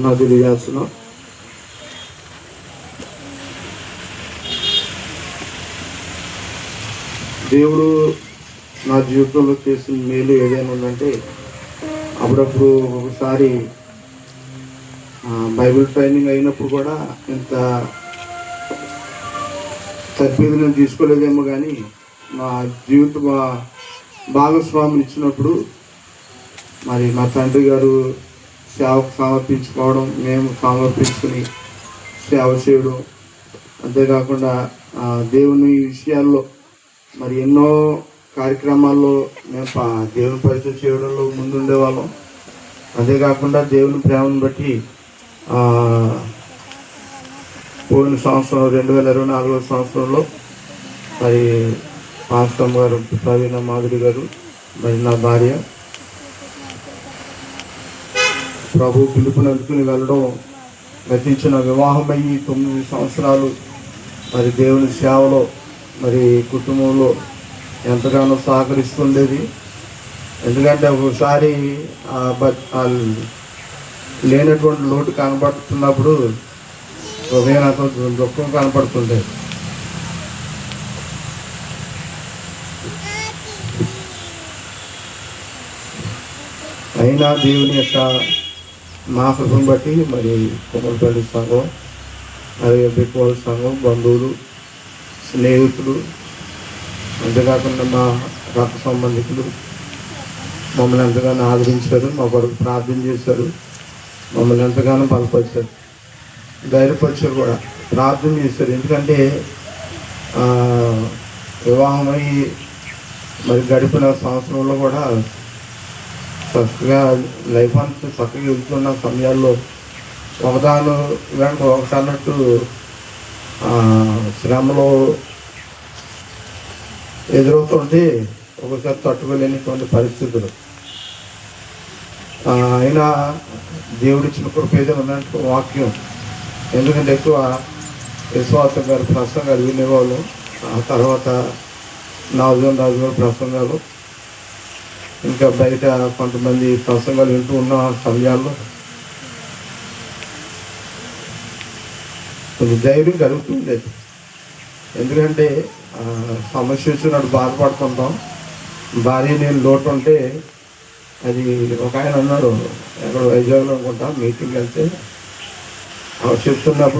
అన్న తెలియజేస్తున్నాం. దేవుడు నా జీవితంలో చేసిన మేలు ఏదైనా ఉందంటే అప్పుడప్పుడు ఒకసారి బైబిల్ ట్రైనింగ్ అయినప్పుడు కూడా ఇంత తర్ఫీదు నేను తీసుకోలేదేమో కానీ మా జీవిత మా భాగస్వామిని ఇచ్చినప్పుడు మరి మా తండ్రి గారు సేవకు సమర్పించుకోవడం మేము సమర్పించుకుని సేవ చేయడం. అంతేకాకుండా ఆ, దేవుని విషయాల్లో మరి ఎన్నో కార్యక్రమాల్లో మేము పా- దేవుని పరిచయం చేయడంలో ముందుండే వాళ్ళం. అంతేకాకుండా దేవుని ప్రేమను బట్టి పోయిన సంవత్సరం రెండు వేల ఇరవై నాలుగో సంవత్సరంలో మరి పాస్టమ్ గారు ప్రవీణ మాధురి గారు మరి నా భార్య ప్రభు పిలుపునందుకుని వెళ్ళడం గతించిన వివాహమయ్యి తొమ్మిది సంవత్సరాలు మరి దేవుని సేవలో మరి కుటుంబంలో ఎంతగానో సహకరిస్తుండేది. ఎందుకంటే ఒకసారి లేనటువంటి లోటు కనబడుతున్నప్పుడు హృదయానికి దుఃఖం కనపడుతుండేది అయినా దేవుని యొక్క మా మాకృపను బట్టి మరి కొమ్మలపల్లి సంఘం అలాగే బిక్కోల సంఘం బంధువులు స్నేహితులు అంతేకాకుండా మా రక్త సంబంధికులు మమ్మల్ని ఎంతగానో ఆదరించారు మా కొరకు ప్రార్థన చేశారు మమ్మల్ని ఎంతగానో బలపరిచారు ధైర్యపరిచారు కూడా ప్రార్థన చేశారు. ఎందుకంటే వివాహమై మరి గడిపిన సంవత్సరంలో కూడా చక్కగా లైఫ్ అంతా చక్కగా వెళ్తున్న సమయాల్లో ఒకదాని వెనక ఒకసారి శ్రమలో ఎదురవుతుంటే ఒకసారి తట్టుకోలేనిటువంటి పరిస్థితులు. అయినా దేవుడిచ్చిన కృప ఏదైనా వాక్యం. ఎందుకంటే ఎక్కువ విశ్వాసం గారు ప్రసంగాలు వినేవాళ్ళు. ఆ తర్వాత నాజన్ రాజు గారు ప్రసంగాలు. ఇంకా బయట కొంతమంది ప్రసంగాలు వింటూ ఉన్న సమయాల్లో కొంచెం ధైర్యం కలుగుతుండేది ఎందుకంటే సమస్య వచ్చినప్పుడు బాధపడుతుంటాం భార్య నేను లోటు ఉంటే అది ఒక ఆయన అన్నాడు ఎక్కడ వైజాగ్లో అనుకుంటా మీటింగ్ వెళ్తే. చెప్తున్నప్పుడు